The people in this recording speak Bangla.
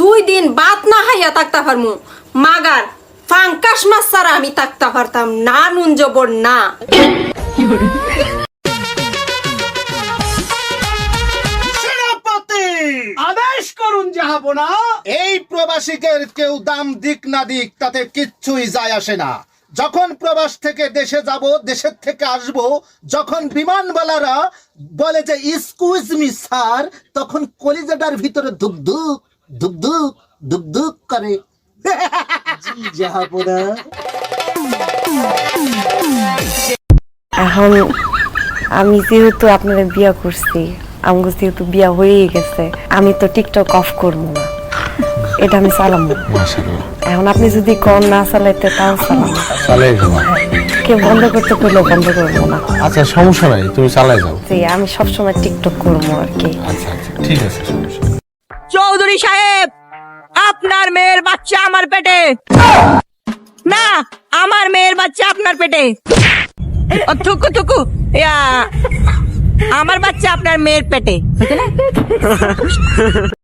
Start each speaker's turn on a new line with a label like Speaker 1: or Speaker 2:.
Speaker 1: দুই দিন বাত না হাইয়া থাকতে পারমু। মাগার ফাঙ্কাস মাছ ছাড়া আমি থাকতে পারতাম না নুন জবর না।
Speaker 2: আদেশ করুন জাহাপনা।
Speaker 3: এই প্রবাসীদের কেউ দাম দিক না দিক তাতে কিচ্ছুই যায় আসে না। যখন প্রবাস থেকে দেশে যাব দেশের থেকে আসব যখন বিমানবালারা বলে যে ইস্কুইজ মি স্যার তখন কলিজাটার ভিতরে ধুক ধুক ধুক ধুক করে।
Speaker 2: জাহাপনা
Speaker 4: এখন আমি যেহেতু আপনারা বিয়া করছি আমার যেহেতু বিয়া হয়েই গেছে আমি তো টিকটক অফ করব না। এটা আমি চালাবো এখন আপনি যদি কম না চালাইতে তাও
Speaker 5: চালাই যাও
Speaker 4: কেউ বন্ধ করতে করলেও বন্ধ করব না।
Speaker 5: আচ্ছা সমস্যা নাই তুমি চালাই যাও।
Speaker 4: আমি সবসময় টিকটক করব আর কি।
Speaker 5: আচ্ছা আচ্ছা ঠিক আছে সমস্যা।
Speaker 6: চৌধুরী সাহেব, আপনার মেয়ের বাচ্চা আমার পেটে। না, আমার মেয়ের বাচ্চা আপনার পেটে। থুকু থুকু। আমার বাচ্চা আপনার মেয়ের পেটে।